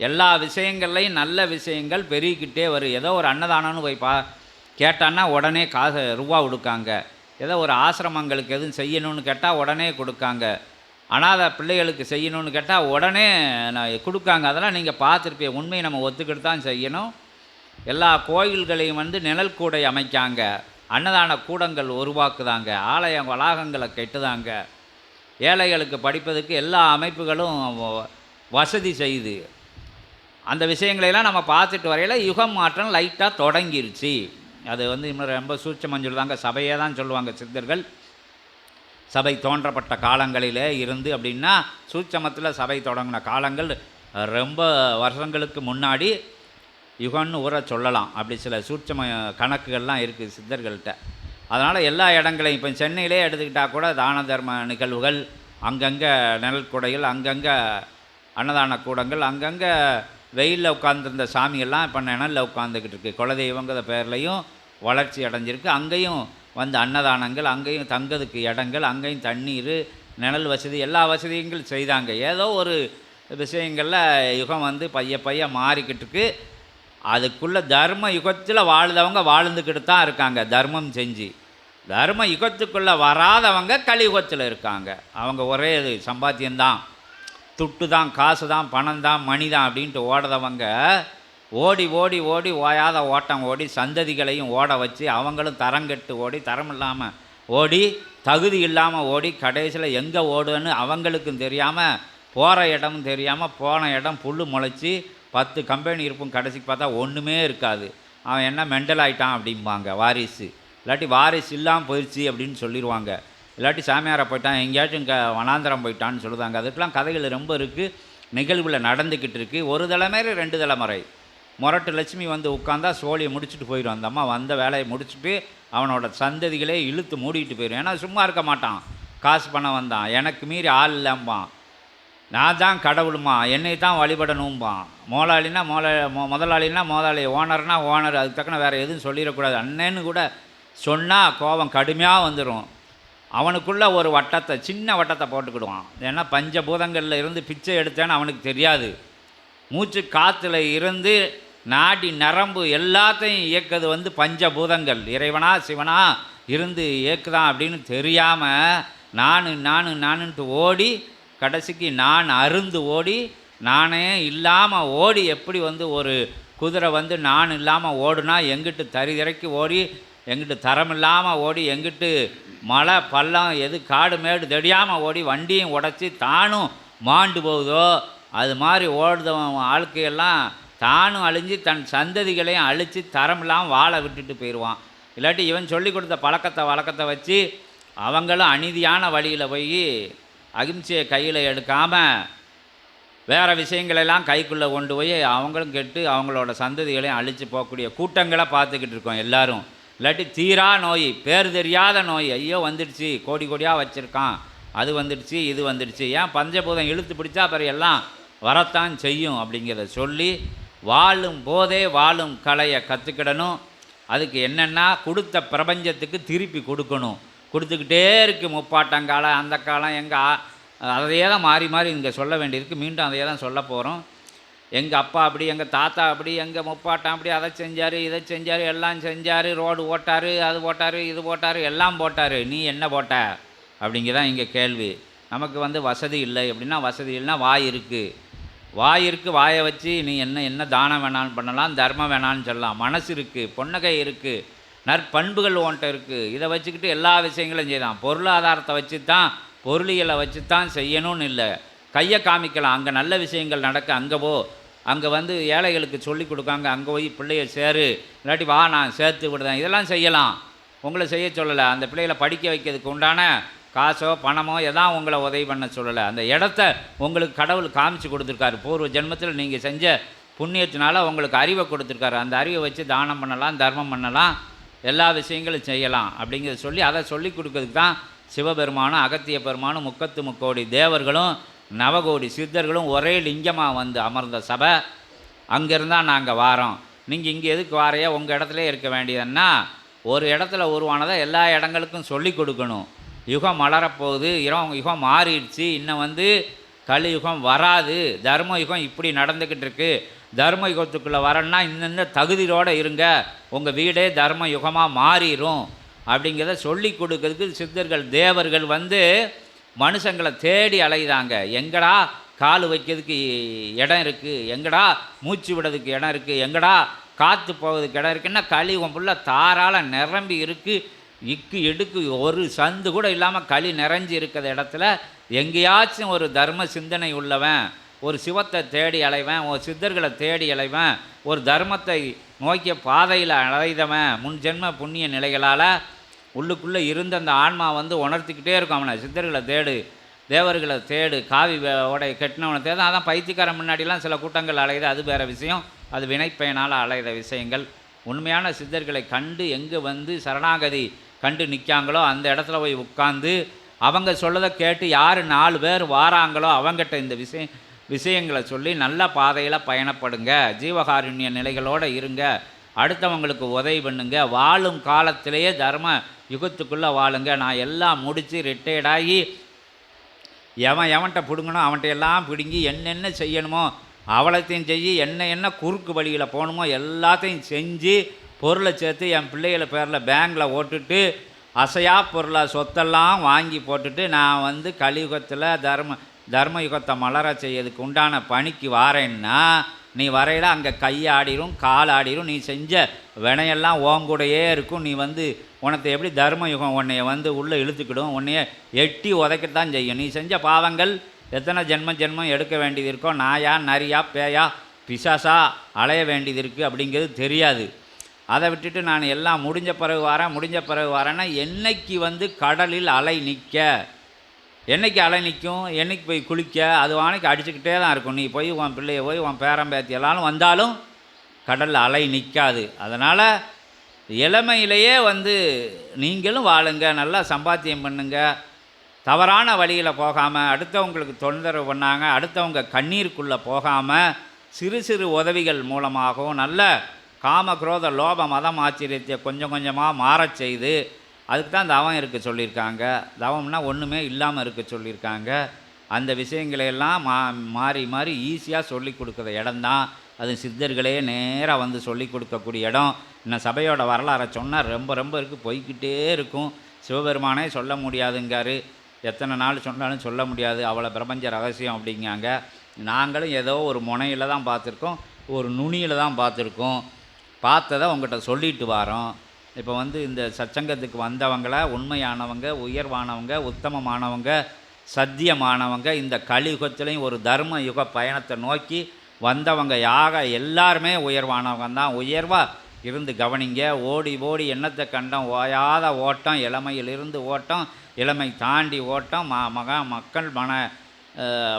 எல்லா விஷயங்கள்லையும் நல்ல விஷயங்கள் பெருகிக்கிட்டே வரும் ஏதோ ஒரு அன்னதானம்னு போய் பா கேட்டான்னா உடனே காசு ரூபா கொடுக்காங்க. ஏதோ ஒரு ஆசிரமங்களுக்கு எதுவும் செய்யணும்னு கேட்டால் உடனே கொடுக்காங்க. அனாதை பிள்ளைகளுக்கு செய்யணும்னு கேட்டால் உடனே நான் கொடுக்காங்க. அதெல்லாம் நீங்கள் பார்த்துருப்பீங்க. உண்மையை நம்ம ஒத்துக்கிட்டு தான் செய்யணும். எல்லா கோயில்களையும் வந்து நிழல் கூடை அமைக்காங்க. அன்னதான கூடங்கள் உருவாக்குதாங்க. ஆலய வளாகங்களை கெட்டுதாங்க. ஏழைகளுக்கு படிப்பதற்கு எல்லா அமைப்புகளும் வசதி செய்யுது அந்த விஷயங்களையெல்லாம் நம்ம பார்த்துட்டு வரையில் யுகம் மாற்றம் லைட்டாக தொடங்கிருச்சு. அது வந்து இன்னும் ரொம்ப சூட்சமாக சொல்லுவாங்க. சபையே தான் சொல்லுவாங்க சித்தர்கள். சபை தோன்றப்பட்ட காலங்களிலே இருந்து அப்படின்னா சூட்சமத்தில் சபை தொடங்கின காலங்கள் ரொம்ப வருஷங்களுக்கு முன்னாடி யுகம்னு ஊற சொல்லலாம். அப்படி சில சூட்சம கணக்குகள்லாம் இருக்குது சித்தர்கள்ட்ட. அதனால் எல்லா இடங்களையும் இப்போ சென்னையிலே எடுத்துக்கிட்டால் கூட தான தர்ம நிகழ்வுகள் அங்கங்கே நிழல் குடைகள் அங்கங்கே அன்னதான கூடங்கள் அங்கங்கே வெயிலில் உட்காந்துருந்த சாமியெல்லாம் இப்போ நிழலில் உட்காந்துக்கிட்டு இருக்குது குலதெய்வங்கிற பேர்லேயும் வளர்ச்சி அடைஞ்சிருக்கு. அங்கேயும் வந்து அன்னதானங்கள் அங்கேயும் தங்கதுக்கு இடங்கள் அங்கேயும் தண்ணீர் நிழல் வசதி எல்லா வசதியும் செய்தாங்க. ஏதோ ஒரு விஷயங்களில் யுகம் வந்து பைய பைய மாறிக்கிட்டு இருக்கு அதுக்குள்ளே தர்ம யுகத்தில் வாழ்ந்தவங்க வாழ்ந்துக்கிட்டு தான் இருக்காங்க தர்மம் செஞ்சு. தர்ம யுகத்துக்குள்ளே வராதவங்க கலியுகத்தில் இருக்காங்க. அவங்க ஒரே இது சம்பாத்தியம்தான். துட்டு தான் காசு தான் பணம் தான் மணி தான் அப்படின்ட்டு ஓடுறவங்க ஓடி ஓடி ஓடி ஓயாத ஓட்டம் ஓடி சந்ததிகளையும் ஓட வச்சு அவங்களும் தரங்கெட்டு ஓடி தரம் இல்லாமல் ஓடி தகுதி இல்லாமல் ஓடி கடைசியில் எங்கே ஓடுன்னு அவங்களுக்கும் தெரியாமல் போகிற இடமும் தெரியாமல் போன இடம் புல் முளைச்சி பத்து கம்பெனி இருக்கும் கடைசிக்கு பார்த்தா ஒன்றுமே இருக்காது. அவன் என்ன மெண்டல் ஆகிட்டான் அப்படிம்பாங்க வாரிசு. இல்லாட்டி வாரிசு இல்லாமல் போயிடுச்சு அப்படின்னு சொல்லிடுவாங்க இல்லாட்டி சாமியாரை போயிட்டான் எங்கேயாச்சும் இங்கே வனாந்திரம் போயிட்டான்னு சொல்லுவாங்க அதுக்கெலாம் கதைகள் ரொம்ப இருக்குது நிகழ்வில் நடந்துக்கிட்டு இருக்குது ஒரு தலைமுறை ரெண்டு தலைமுறை முரட்டு லட்சுமி வந்து உட்காந்தா சோழியை முடிச்சுட்டு போயிடும் அந்த அம்மா வந்த வேலையை முடிச்சுட்டு அவனோட சந்ததிகளே இழுத்து மூடிட்டு போயிடும் ஏன்னா சும்மா இருக்க மாட்டான். காசு பணம் வந்தான். எனக்கு மீறி ஆள் இல்லம்பான். நான் தான் கடவுளுமா? என்னை தான் வழிபடணும்பான். மோலாளினா மோல மொ முதலாளினா முதலாளி ஓனர்னா ஓனர் அதுக்கு தக்கன வேறு எதுவும் சொல்லிடக்கூடாது. அண்ணன்னு கூட சொன்னால் கோபம் கடுமையாக வந்துடும் அவனுக்குள்ள ஒரு வட்டத்தை சின்ன வட்டத்தை போட்டுக்கிடுவான். ஏன்னா பஞ்சபூதங்களில் இருந்து பிச்சை எடுத்தேன்னு அவனுக்கு தெரியாது. மூச்சு காற்றுல இருந்து நாடி நரம்பு எல்லாத்தையும் இயக்கது வந்து பஞ்சபூதங்கள். இறைவனா சிவனா இருந்து இயக்குதான் அப்படின்னு தெரியாமல் நான் நான் நானுன்ட்டு ஓடி கடைசிக்கு நான் அருந்து ஓடி நானே இல்லாமல் ஓடி எப்படி வந்து ஒரு குதிரை வந்து நான் இல்லாமல் ஓடுனா எங்கிட்டு தரிதிரைக்கு ஓடி எங்கிட்டு தரம் இல்லாமல் ஓடி எங்கிட்டு மலை பள்ளம் எது காடு மேடு தெரியாமல் ஓடி வண்டியும் உடச்சி தானும் மாண்டு போகுதோ? அது மாதிரி ஓடுதவன் வாழ்க்கையெல்லாம் தானும் அழிஞ்சு தன் சந்ததிகளையும் அழித்து தரம் இல்லாமல் வாழ விட்டுட்டு போயிடுவான். இல்லாட்டி இவன் சொல்லி கொடுத்த பழக்கத்தை வழக்கத்தை வச்சு அவங்களும் அநீதியான வழியில் போய் அகிம்சையை கையில் எடுக்காமல் வேறு விஷயங்களெல்லாம் கைக்குள்ளே கொண்டு போய் அவங்களும் கெட்டு அவங்களோட சந்ததிகளையும் அழித்து போகக்கூடிய கூட்டங்களை பார்த்துக்கிட்டு இருக்கோம் எல்லாரும். இல்லாட்டி தீரா நோய் பேர் தெரியாத நோய் ஐயோ வந்துடுச்சு கோடி கோடியாக வச்சுருக்கான் அது வந்துடுச்சு இது வந்துடுச்சு. ஏன் பஞ்சபூதம் இழுத்து பிடிச்சா அப்புறம் எல்லாம் வரத்தான் செய்யும் அப்படிங்கிறத சொல்லி வாழும் போதே வாழும் கலையை கற்றுக்கிடணும் அதுக்கு என்னென்னா கொடுத்த பிரபஞ்சத்துக்கு திருப்பி கொடுக்கணும். கொடுத்துக்கிட்டே இருக்குது முப்பாட்டங்காலம் அந்த காலம் எங்கள் அதையே தான் மாறி மாறி இங்கே சொல்ல வேண்டியிருக்கு. மீண்டும் அதையே தான் சொல்ல போகிறோம் எங்கள் அப்பா அப்படி எங்கள் தாத்தா அப்படி எங்கள் முப்பாட்டம் அப்படி அதை செஞ்சார் இதை செஞ்சார் எல்லாம் செஞ்சார் ரோடு ஓட்டார் அது ஓட்டார் இது போட்டார் எல்லாம் போட்டார். நீ என்ன போட்ட? அப்படிங்கிறதான் இங்கே கேள்வி. நமக்கு வந்து வசதி இல்லை எப்படின்னா வசதி இல்லைன்னா வாய் இருக்குது வாயிற்கு வாயை வச்சு நீ என்ன என்ன தானம் வேணாலும் பண்ணலாம் தர்மம் வேணான்னு சொல்லலாம். மனசு இருக்குது பொன்னகை இருக்குது நற்பண்புகள் ஓன்ட்ட இருக்குது இதை வச்சுக்கிட்டு எல்லா விஷயங்களும் செய்யலாம். பொருளாதாரத்தை வச்சு தான் பொருளியலை வச்சு தான் செய்யணும்னு இல்லை. கையை காமிக்கலாம். அங்கே நல்ல விஷயங்கள் நடக்க அங்கே போ. அங்கே வந்து ஏழைகளுக்கு சொல்லி கொடுக்காங்க அங்கே போய் பிள்ளைய சேரு. இல்லாட்டி வா நான் சேர்த்து விடுதேன் இதெல்லாம் செய்யலாம். உங்களை செய்ய சொல்லலை. அந்த பிள்ளைகளை படிக்க வைக்கிறதுக்கு உண்டான காசோ பணமோ எதான் உங்களை உதவி பண்ண சொல்லலை. அந்த இடத்த உங்களுக்கு கடவுள் காமிச்சு கொடுத்துருக்காரு. பூர்வ ஜென்மத்தில் நீங்கள் செஞ்ச புண்ணியத்தினால உங்களுக்கு அறிவை கொடுத்துருக்காரு. அந்த அறிவை வச்சு தானம் பண்ணலாம் தர்மம் பண்ணலாம் எல்லா விஷயங்களும் செய்யலாம் அப்படிங்கிறத சொல்லி அதை சொல்லி கொடுக்கறதுக்கு தான் சிவபெருமானும் அகத்திய பெருமானும் முக்கத்து முக்கோடி தேவர்களும் நவகோடி சித்தர்களும் ஒரே லிங்கமாக வந்து அமர்ந்த சபை. அங்கேருந்தான் நாங்கள் வாரோம். நீங்கள் இங்கே எதுக்கு வாரையா? உங்கள் இடத்துல இருக்க வேண்டியதுன்னா ஒரு இடத்துல உருவானதை எல்லா இடங்களுக்கும் சொல்லி கொடுக்கணும். யுகம் மலரப்போகுது இரம் யுகம் மாறிடுச்சு இன்னும் வந்து கலியுகம் வராது தர்ம யுகம் இப்படி நடந்துக்கிட்டு இருக்கு. தர்ம யுகத்துக்குள்ளே வரன்னா இந்த தகுதியோடு இருங்க உங்கள் வீடே தர்ம யுகமாக மாறிடும் அப்படிங்கிறத சொல்லி கொடுக்கறதுக்கு சித்தர்கள் தேவர்கள் வந்து மனுஷங்களை தேடி அலையுதாங்க எங்கடா கால் வைக்கிறதுக்கு இடம் இருக்குது எங்கடா மூச்சு விடுறதுக்கு இடம் இருக்குது எங்கடா காற்று போகிறதுக்கு இடம் இருக்குன்னா கலியுகம் ஃபுல்லாக தாராள நிரம்பி இருக்குது இக்கு எடுக்கு ஒரு சந்து கூட இல்லாமல் களி நிறைஞ்சி இருக்கிற இடத்துல எங்கேயாச்சும் ஒரு தர்ம சிந்தனை உள்ளவன் ஒரு சிவத்தை தேடி அலைவன் ஒரு சித்தர்களை தேடி அலைவன் ஒரு தர்மத்தை நோக்கிய பாதையில் அலைதவன் முன் ஜென்ம புண்ணிய நிலைகளால் உள்ளுக்குள்ளே இருந்த அந்த ஆன்மா வந்து உணர்த்திக்கிட்டே இருக்கும். அவனை சித்தர்களை தேடு தேவர்களை தேடு காவி உடைய கெட்டினவனை கட்டினவனை தேடு. அதான் பைத்தியக்காரன் முன்னாடிலாம் சில கூட்டங்கள் அலையுது. அது வேறு விஷயம். அது வினைப்பயனால் அலைத விஷயங்கள். உண்மையான சித்தர்களை கண்டு எங்கே வந்து சரணாகதி கண்டு நிற்காங்களோ அந்த இடத்துல போய் உட்காந்து அவங்க சொல்லதை கேட்டு யார் நாலு பேர் வாராங்களோ அவங்ககிட்ட இந்த விஷயம் விஷயங்களை சொல்லி நல்ல பாதையில் பயணப்படுங்க. ஜீவகாருண்ய நிலைகளோடு இருங்க. அடுத்தவங்களுக்கு உதவி பண்ணுங்க. வாழும் காலத்திலேயே தர்ம யுகத்துக்குள்ளே வாழுங்க. நான் எல்லாம் முடித்து ரிட்டையர்டாகி எவன் எவன்கிட்ட பிடுங்கணும் அவன்கிட்ட எல்லாம் பிடுங்கி என்னென்ன செய்யணுமோ அவளத்தையும் செஞ்சு என்ன என்ன குறுக்கு வழியில் போகணுமோ எல்லாத்தையும் செஞ்சு பொருளை சேர்த்து என் பிள்ளைகள பேரில் பேங்கில் ஓட்டுட்டு அசையா பொருளை சொத்தெல்லாம் வாங்கி போட்டுட்டு நான் வந்து கலியுகத்தில் தர்ம தர்ம யுகத்தை மலர செய்யறதுக்கு உண்டான பணிக்கு வாரேன்னா நீ வரையில அங்கே கையாடிரும் கால் ஆடிரும் நீ செஞ்ச வினையெல்லாம் ஓங்கூடையே இருக்கும். நீ வந்து உனக்கு எப்படி தர்ம யுகம் உன்னைய வந்து உள்ளே இழுத்துக்கிடும்? உன்னைய எட்டி உதைக்கத்தான் செய்யும். நீ செஞ்ச பாவங்கள் எத்தனை ஜென்ம ஜென்மம் எடுக்க வேண்டியது இருக்கோ? நாயா நரியா பேயா பிசாசா அலைய வேண்டியது இருக்குது அப்படிங்கிறது தெரியாது. அதை விட்டுட்டு நான் எல்லாம் முடிஞ்ச பிறகு வரேன் முடிஞ்ச பிறகு வரேன்னா என்னைக்கு வந்து கடலில் அலை நிற்க? என்றைக்கு அலை நிற்கும்? என்னைக்கு போய் குளிக்க? அது வானைக்கு அடிச்சுக்கிட்டே தான் இருக்கும். நீ போய் உன் பிள்ளைய போய் உன் பேரம்பேத்தி எல்லாரும் வந்தாலும் கடலில் அலை நிற்காது. அதனால் இளமையிலேயே வந்து நீங்களும் வாழுங்க நல்லா சம்பாத்தியம் பண்ணுங்க. தவறான வழியில் போகாமல் அடுத்தவங்களுக்கு தொந்தரவு பண்ணாங்க அடுத்தவங்க கண்ணீருக்குள்ளே போகாமல் சிறு சிறு உதவிகள் மூலமாகவும் நல்ல காம குரோத லோப மதம் ஆச்சரியத்தை கொஞ்சம் கொஞ்சமாக மாறச் செய்து அதுக்கு தான் தவம் இருக்க சொல்லியிருக்காங்க. தவம்னா ஒன்றுமே இல்லாமல் இருக்க சொல்லியிருக்காங்க. அந்த விஷயங்களையெல்லாம் மா மாறி மாறி ஈஸியாக சொல்லி கொடுக்குற இடம்தான் அது சித்தர்களே நேராக வந்து சொல்லி கொடுக்கக்கூடிய இடம். இன்னும் சபையோட வரலாறை சொன்னால் ரொம்ப ரொம்ப இருக்குது போய்க்கிட்டே இருக்கும். சிவபெருமானே சொல்ல முடியாதுங்காரு. எத்தனை நாள் சொன்னாலும் சொல்ல முடியாது. அவ்வளோ பிரபஞ்ச ரகசியம் அப்படிங்காங்க. நாங்களும் ஏதோ ஒரு முனையில் தான் பார்த்துருக்கோம். ஒரு நுனியில் தான் பார்த்துருக்கோம். பார்த்ததை உங்கள்கிட்ட சொல்லிட்டு வரோம். இப்போ வந்து இந்த சச்சங்கத்துக்கு வந்தவங்கள உண்மையானவங்க உயர்வானவங்க உத்தமமானவங்க சத்தியமானவங்க இந்த கலியுகத்திலையும் ஒரு தர்ம யுக பயணத்தை நோக்கி வந்தவங்க யாக எல்லாருமே உயர்வானவங்க தான். உயர்வாக இருந்து கவனிங்க. ஓடி ஓடி எண்ணத்தை கண்டம்? ஓயாத ஓட்டம் இளமையிலிருந்து ஓட்டம் இளமை தாண்டி ஓட்டம் ம மக மக்கள் மன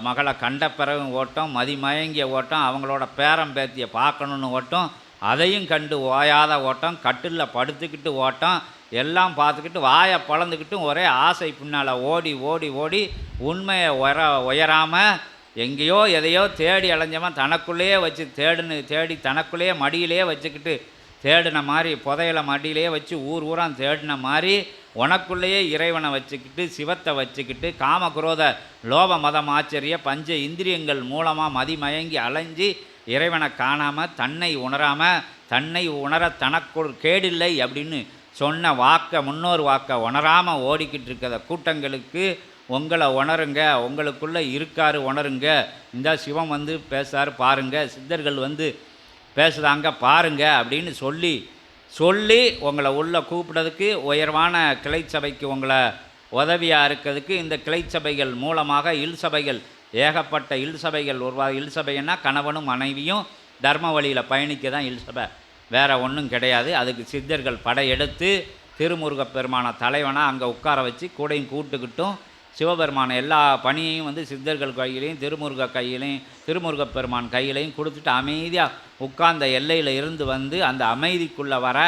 மகளை கண்ட பிறகு ஓட்டம் மதிமயங்கிய ஓட்டம் அவங்களோட பேரம் பேத்தியை பார்க்கணுன்னு ஓட்டம் அதையும் கண்டு ஓயாத ஓட்டம் கட்டிலில் படுத்துக்கிட்டு ஓட்டம் எல்லாம் பார்த்துக்கிட்டு வாயை பழந்துக்கிட்டும் ஒரே ஆசை பின்னால் ஓடி ஓடி ஓடி உண்மையை உயர உயராமல் எங்கேயோ எதையோ தேடி அலைஞ்சவன் தனக்குள்ளேயே வச்சு தேடுன்னு தேடி தனக்குள்ளேயே மடியிலேயே வச்சுக்கிட்டு தேடின மாதிரி புதையில மடியிலேயே வச்சு ஊர் ஊராக தேடின மாதிரி உனக்குள்ளேயே இறைவனை வச்சுக்கிட்டு சிவத்தை வச்சுக்கிட்டு காமக்ரோத லோப மதம் ஆச்சரிய பஞ்ச இந்திரியங்கள் மூலமாக மதிமயங்கி அலைஞ்சு இறைவனை காணாமல் தன்னை உணராமல் தன்னை உணர தனக்குள் கேடில்லை அப்படின்னு சொன்ன வாக்கை முன்னோர் வாக்கை உணராமல் ஓடிக்கிட்டு இருக்கிற கூட்டங்களுக்கு உங்களை உணருங்க உங்களுக்குள்ளே இருக்காரு உணருங்க. இந்த சிவம் வந்து பேசாரு பாருங்க. சித்தர்கள் வந்து பேசுகிறாங்க பாருங்க அப்படின்னு சொல்லி சொல்லி உங்களை உள்ளே கூப்பிடறதுக்கு உயர்வான கிளை சபைக்கு உங்களை உதவியாக இருக்கிறதுக்கு இந்த கிளை சபைகள் மூலமாக இல் சபைகள் ஏகப்பட்ட இல் சபைகள் உருவா இல் சபைன்னா கணவனும் மனைவியும் தர்ம வழியில் பயணிக்க தான் இல் சபை. வேறு ஒன்றும் கிடையாது. அதுக்கு சித்தர்கள் படையெடுத்து திருமுருகப் பெருமான தலைவனாக அங்கே உட்கார வச்சு கூடையும் கூட்டுக்கிட்டும் சிவபெருமான எல்லா பணியையும் வந்து சித்தர்கள் கையிலையும் திருமுருக கையிலையும் திருமுருகப் பெருமான் கையிலையும் கொடுத்துட்டு அமைதியாக உட்கார்ந்த எல்லையில் இருந்து வந்து அந்த அமைதிக்குள்ளே வர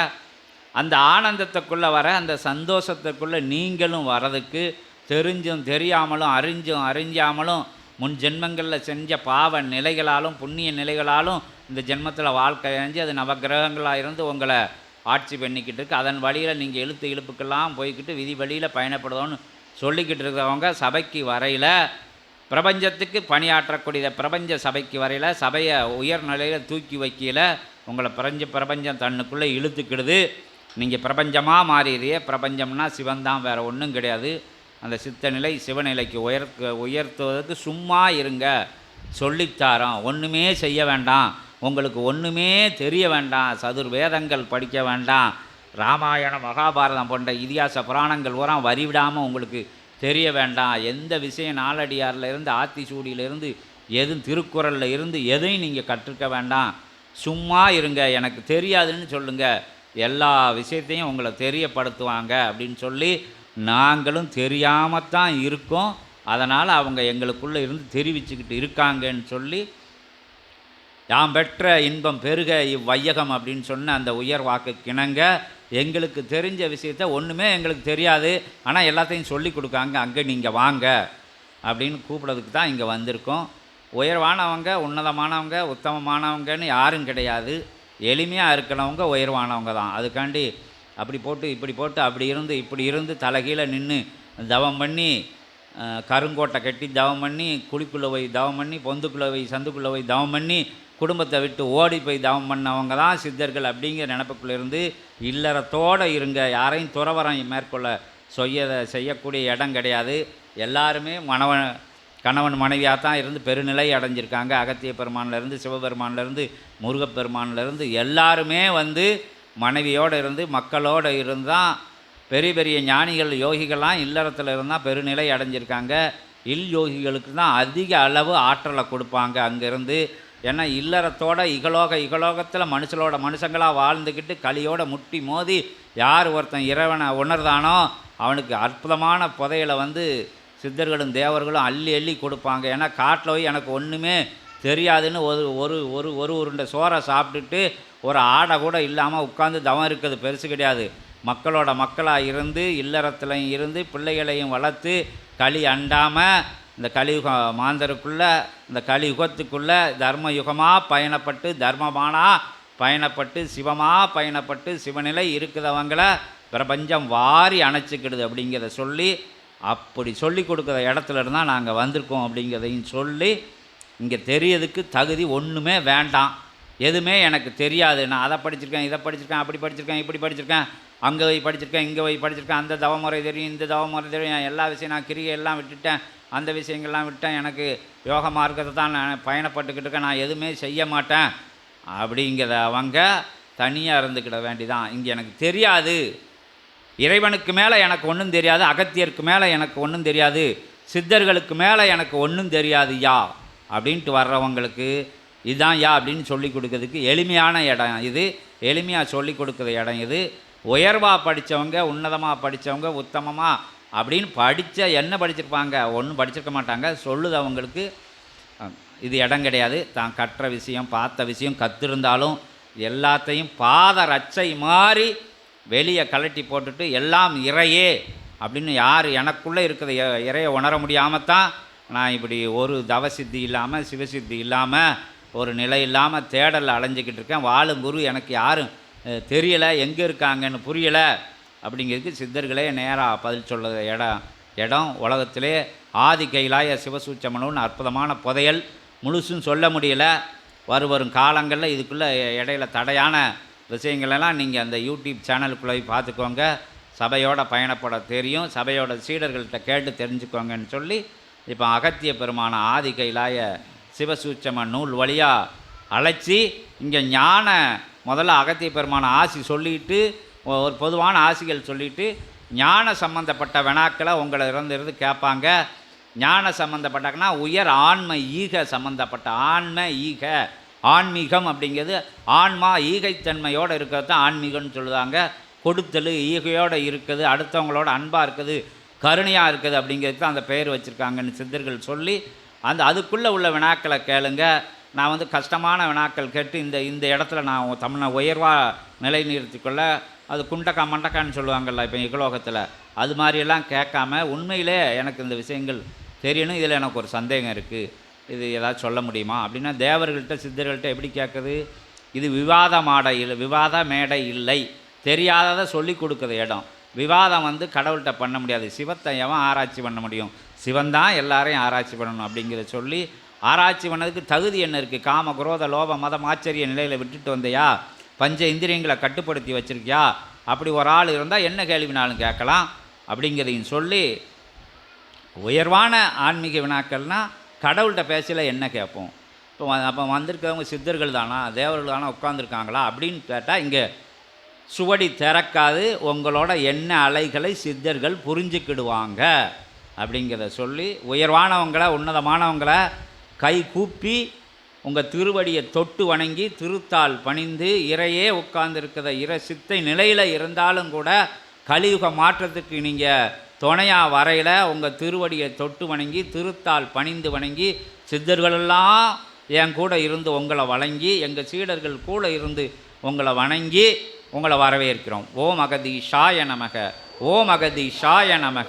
அந்த ஆனந்தத்துக்குள்ளே வர அந்த சந்தோஷத்துக்குள்ளே நீங்களும் வரதுக்கு தெரிஞ்சும் தெரியாமலும் அறிஞ்சும் அறிஞ்சாமலும் முன் ஜென்மங்களில் செஞ்ச பாவ நிலைகளாலும் புண்ணிய நிலைகளாலும் இந்த ஜென்மத்தில் வாழ்க்கை அழிஞ்சு அது நவக்கிரகங்களாக இருந்து உங்களை ஆட்சி பண்ணிக்கிட்டு இருக்கு. அதன் வழியில் நீங்கள் இழுத்து இழுப்புக்கெல்லாம் போய்க்கிட்டு விதி வழியில் பயணப்படுதோன்னு சொல்லிக்கிட்டு இருக்கிறவங்க சபைக்கு வரையில் பிரபஞ்சத்துக்கு பணியாற்றக்கூடிய பிரபஞ்ச சபைக்கு வரையில் சபையை உயர்நிலையில் தூக்கி வைக்கல உங்களை பிரபஞ்ச பிரபஞ்சம் தன்னுக்குள்ளே இழுத்துக்கிடுது. நீங்கள் பிரபஞ்சமாக மாறிடுறிய பிரபஞ்சம்னா சிவன் தான் வேறு ஒன்றும் கிடையாது. அந்த சித்த நிலை சிவநிலைக்கு உயர் உயர்த்துவதற்கு சும்மா இருங்க. சொல்லித்தாரோம். ஒன்றுமே செய்ய வேண்டாம். உங்களுக்கு ஒன்றுமே தெரிய வேண்டாம். சதுர் வேதங்கள் படிக்க வேண்டாம். ராமாயணம் மகாபாரதம் போன்ற இதிகாச புராணங்கள் பூரா வரிவிடாமல் உங்களுக்கு தெரிய வேண்டாம். எந்த விஷயம் நாலடியாரில் இருந்து ஆத்திசூடியிலிருந்து எதுவும் திருக்குறளில் இருந்து எதையும் நீங்கள் கற்றுக்க வேண்டாம். சும்மா இருங்க. எனக்கு தெரியாதுன்னு சொல்லுங்கள் எல்லா விஷயத்தையும் உங்களை தெரியப்படுத்துவாங்க அப்படின்னு சொல்லி நாங்களும் தெரியாமல் தான் இருக்கோம். அதனால் அவங்க எங்களுக்குள்ளே இருந்து தெரிவிச்சுக்கிட்டு இருக்காங்கன்னு சொல்லி யாம் பெற்ற இன்பம் பெருக இவ்வையகம் அப்படின்னு சொன்ன அந்த உயர் வாக்கு கிணங்க எங்களுக்கு தெரிஞ்ச விஷயத்த ஒன்றுமே எங்களுக்கு தெரியாது. ஆனால் எல்லாத்தையும் சொல்லி கொடுக்காங்க. அங்கே நீங்கள் வாங்க அப்படின்னு கூப்பிட்றதுக்கு தான் இங்கே வந்திருக்கோம். உயர்வானவங்க உன்னதமானவங்க உத்தமமானவங்கன்னு யாரும் கிடையாது. எளிமையாக இருக்கிறவங்க உயர்வானவங்க தான். அதுக்காண்டி அப்படி போட்டு இப்படி போட்டு அப்படி இருந்து இப்படி இருந்து தலைகீழே நின்று தவம் பண்ணி கருங்கோட்டை கட்டி தவம் பண்ணி குழிக்குள்ளே போய் தவம் பண்ணி பொந்துக்குள்ளே போய் சந்துக்குள்ளே போய் தவம் பண்ணி குடும்பத்தை விட்டு ஓடி போய் தவம் பண்ணவங்க தான் சித்தர்கள் அப்படிங்கிற நினப்புக்குள்ள இருந்து இல்லறத்தோடு இருங்க. யாரையும் துறவரம் மேற்கொள்ள செய்ய செய்யக்கூடிய இடம் கிடையாது. எல்லாருமே மணவன் கணவன் மனைவியாக தான் இருந்து பெருநிலை அடைஞ்சிருக்காங்க. அகத்திய பெருமானிலேருந்து சிவபெருமானிலேருந்து முருகப்பெருமானிலேருந்து எல்லாருமே வந்து மனைவியோடு இருந்து மக்களோடு இருந்தால் பெரிய பெரிய ஞானிகள் யோகிகள்லாம் இல்லறத்தில் இருந்தால் பெருநிலை அடைஞ்சிருக்காங்க. இல் யோகிகளுக்கு தான் அதிக அளவு ஆற்றலை கொடுப்பாங்க அங்கேருந்து. ஏன்னா இல்லறத்தோட இகலோக இகலோகத்தில் மனுஷனோட மனுஷங்களாக வாழ்ந்துக்கிட்டு களியோட முட்டி மோதி யார் ஒருத்தன் இறைவனை உணர்தானோ அவனுக்கு அற்புதமான புதையலை வந்து சித்தர்களும் தேவர்களும் அள்ளி அள்ளி கொடுப்பாங்க. ஏன்னா காட்டில் போய் எனக்கு ஒன்றுமே தெரியாதுன்னு ஒரு ஒரு ஒரு ஒரு உருண்டை சோறை சாப்பிட்டுட்டு ஒரு ஆடை கூட இல்லாமல் உட்காந்து தவம் இருக்கிறது பெருசு கிடையாது. மக்களோட மக்களாக இருந்து இல்லறத்துலையும் இருந்து பிள்ளைகளையும் வளர்த்து களி அண்டாமல் இந்த கலியுக மாந்தருக்குள்ளே இந்த கலியுகத்துக்குள்ளே தர்ம யுகமாக பயணப்பட்டு தர்மமானா பயணப்பட்டு சிவமாக பயணப்பட்டு சிவநிலை இருக்கிறவங்களை பிரபஞ்சம் வாரி அணைச்சிக்கிடுது அப்படிங்கிறத சொல்லி அப்படி சொல்லி கொடுக்குற இடத்துல இருந்தால் நாங்கள் வந்திருக்கோம் அப்படிங்கிறதையும் சொல்லி இங்கே தெரியறதுக்கு தகுதி ஒன்றுமே வேண்டாம். எதுவுமே எனக்கு தெரியாது. நான் அதை படிச்சிருக்கேன் இதை படிச்சிருக்கேன் அப்படி படிச்சிருக்கேன் இப்படி படிச்சிருக்கேன். அங்கே போய் படிச்சிருக்கேன் இங்கே போய் படிச்சிருக்கேன். அந்த தவமுறை தெரியும் இந்த தவமுறை தெரியும். எல்லா விஷயம் நான் கிரியை எல்லாம் விட்டுட்டேன். அந்த விஷயங்கள்லாம் விட்டேன். எனக்கு யோக மார்க்கத்தை தான் நான் பயணப்பட்டுக்கிட்டு இருக்கேன். நான் எதுவுமே செய்ய மாட்டேன். அப்படிங்கிறத அவங்க தனியாக இருந்துக்கிட வேண்டிதான். இங்கே எனக்கு தெரியாது. இறைவனுக்கு மேலே எனக்கு ஒன்றும் தெரியாது. அகத்தியருக்கு மேலே எனக்கு ஒன்றும் தெரியாது. சித்தர்களுக்கு மேலே எனக்கு ஒன்றும் தெரியாது யா. அப்படின்ட்டு வர்றவங்களுக்கு இதுதான் யா அப்படின்னு சொல்லி கொடுக்கறதுக்கு எளிமையான இடம் இது. எளிமையாக சொல்லி கொடுக்குற இடம் இது. உயர்வாக படித்தவங்க உன்னதமாக படித்தவங்க உத்தமமாக அப்படின்னு படித்த என்ன படிச்சிருப்பாங்க? ஒன்றும் படிச்சிருக்க மாட்டாங்க. சொல்லுது அவங்களுக்கு இது இடம் கிடையாது. தான் கற்ற விஷயம் பார்த்த விஷயம் கற்றுருந்தாலும் எல்லாத்தையும் பாத ரச்சை மாதிரி வெளியே கழட்டி போட்டுட்டு எல்லாம் இறையே அப்படின்னு யார் எனக்குள்ளே இருக்கிற இறையை உணர முடியாமல் தான் நான் இப்படி ஒரு தவசித்தி இல்லாமல் சிவசித்தி இல்லாமல் ஒரு நிலை இல்லாமல் தேடலில் அலைஞ்சிக்கிட்டு இருக்கேன். வாழும் குரு எனக்கு யாரும் தெரியலை எங்கே இருக்காங்கன்னு புரியலை. அப்படிங்கிறதுக்கு சித்தர்களே நேராக பதில் சொல்ல இடம் இடம் உலகத்திலே ஆதி கைலாய சிவசூச்சமனுன்னு அற்புதமான புதையல். முழுசும் சொல்ல முடியல. வரும் வரும் காலங்களில் இதுக்குள்ளே இடையில தடையான விஷயங்களெல்லாம் நீங்கள் அந்த யூடியூப் சேனலுக்குள்ளே போய் பார்த்துக்கோங்க. சபையோட பயணப்பட தெரியும். சபையோட சீடர்கள்ட்ட கேட்டு தெரிஞ்சுக்கோங்கன்னு சொல்லி இப்போ அகத்திய பெருமான ஆதி கைலாய சிவசூச்சம நூல் வழியாக அழைச்சி இங்கே ஞான முதல்ல அகத்திய பெருமான ஆசி சொல்லிட்டு ஒரு பொதுவான ஆசிகள் சொல்லிட்டு ஞான சம்பந்தப்பட்ட வினாக்களை உங்களை இருந்து கேட்பாங்க. ஞான சம்மந்தப்பட்டாங்கன்னா உயர் ஆன்ம ஈக சம்பந்தப்பட்ட ஆன்ம ஈக ஆன்மீகம் அப்படிங்கிறது ஆன்மா ஈகைத்தன்மையோடு இருக்கிறது தான் ஆன்மீகம்னு சொல்லுவாங்க. கொடுத்தல் ஈகையோடு இருக்குது அடுத்தவங்களோட அன்பாக இருக்குது கருணையாக இருக்குது அப்படிங்கிறது தான் அந்த பெயர் வச்சுருக்காங்கன்னு சித்தர்கள் சொல்லி அந்த அதுக்குள்ளே உள்ள வினாக்களை கேளுங்க. நான் வந்து கஷ்டமான வினாக்கள் கேட்டு இந்த இந்த இடத்துல நான் தமிழை உயர்வாக நிலைநிறுத்திக்கொள்ள அது குண்டக்கா மண்டக்கான்னு சொல்லுவாங்கல்ல இப்போ இகலோகத்தில். அது மாதிரியெல்லாம் கேட்காம உண்மையிலே எனக்கு இந்த விஷயங்கள் தெரியணும் இதில் எனக்கு ஒரு சந்தேகம் இருக்குது இது ஏதாவது சொல்ல முடியுமா? அப்படின்னா தேவர்கள்ட்ட சித்தர்கள்ட்ட எப்படி கேட்குது? இது விவாத மாடை இல்லை விவாத மேடை இல்லை. தெரியாததை சொல்லி கொடுக்குற இடம். விவாதம் வந்து கடவுள்கிட்ட பண்ண முடியாது. சிவத்தை எவன் ஆராய்ச்சி பண்ண முடியும்? சிவன் தான் எல்லாரையும் ஆராய்ச்சி பண்ணணும் அப்படிங்கிறத சொல்லி ஆராய்ச்சி பண்ணதுக்கு தகுதி என்ன இருக்குது காம குரோத லோப மதம் ஆச்சரிய நிலையில் விட்டுட்டு வந்தியா? பஞ்ச இந்திரியங்களை கட்டுப்படுத்தி வச்சிருக்கியா? அப்படி ஒரு ஆள் இருந்தால் என்ன கேள்வினாலும் கேட்கலாம் அப்படிங்கிறதையும் சொல்லி உயர்வான ஆன்மீக வினாக்கள்னால் கடவுள்கிட்ட பேசல என்ன கேட்போம்? இப்போ அப்போ வந்திருக்கவங்க சித்தர்கள் தானா? தேவர்கள் தானா உட்காந்துருக்காங்களா அப்படின்னு கேட்டால் இங்கே சுவடி திறக்காது. உங்களோட என்ன அலைகளை சித்தர்கள் புரிஞ்சுக்கிடுவாங்க. அப்படிங்கிறத சொல்லி உயர்வானவங்களை உன்னதமானவங்களை கை கூப்பி உங்கள் திருவடியை தொட்டு வணங்கி திருத்தால் பணிந்து இறையே உட்கார்ந்துருக்கிற இற சித்தை நிலையில் இருந்தாலும் கூட கலியுக மாற்றத்துக்கு நீங்கள் துணையாக வரையில் உங்கள் திருவடியை தொட்டு வணங்கி திருத்தால் பணிந்து வணங்கி சித்தர்களெல்லாம் என் கூட இருந்து உங்களை வணங்கி எங்கள் சீடர்கள் கூட இருந்து உங்களை வணங்கி உங்களை வரவேற்கிறோம். ஓம் அகதி ஷாய நமக ஓம் அகதி ஷாய நமக.